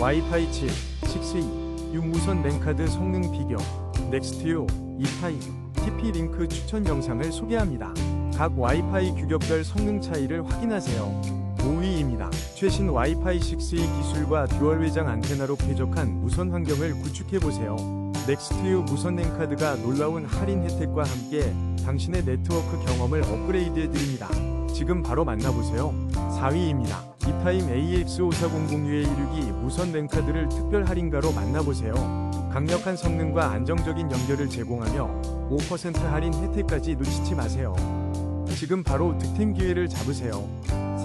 와이파이 7, 6E, 6무선 랜카드 성능 비교, 넥스트요, 이타임, TP-링크 추천 영상을 소개합니다. 각 와이파이 규격별 성능 차이를 확인하세요. 5위입니다. 최신 와이파이 6E 기술과 듀얼 외장 안테나로 쾌적한 무선 환경을 구축해보세요. 넥스트유 무선 랜카드가 놀라운 할인 혜택과 함께 당신의 네트워크 경험을 업그레이드해드립니다. 지금 바로 만나보세요. 4위입니다. 이타임 AX5400UA16이 무선 랜카드를 특별 할인가로 만나보세요. 강력한 성능과 안정적인 연결을 제공하며 5% 할인 혜택까지 놓치지 마세요. 지금 바로 득템 기회를 잡으세요.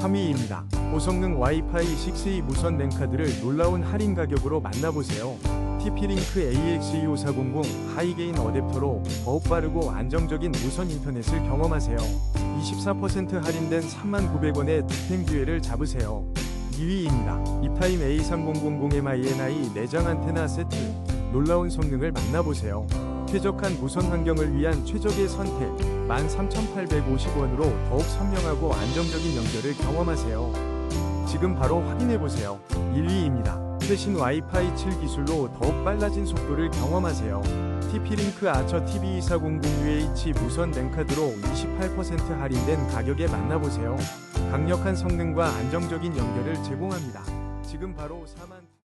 3위입니다. 고성능 와이파이 6E 무선 랜카드를 놀라운 할인 가격으로 만나보세요. TP-링크 AX25400 하이게인 어댑터로 더욱 빠르고 안정적인 무선 인터넷을 경험하세요. 24% 할인된 39,900원의 득템 기회를 잡으세요. 2위입니다. 이타임 A3000MINI 내장 안테나 세트 놀라운 성능을 만나보세요. 쾌적한 무선 환경을 위한 최적의 선택 13,850원으로 더욱 선명하고 안정적인 연결을 경험하세요. 지금 바로 확인해보세요. 1위입니다. 최신 와이파이 7 기술로 더욱 빨라진 속도를 경험하세요. TP-링크 아처 TV2400UH 무선 랜카드로 28% 할인된 가격에 만나보세요. 강력한 성능과 안정적인 연결을 제공합니다. 지금 바로 4만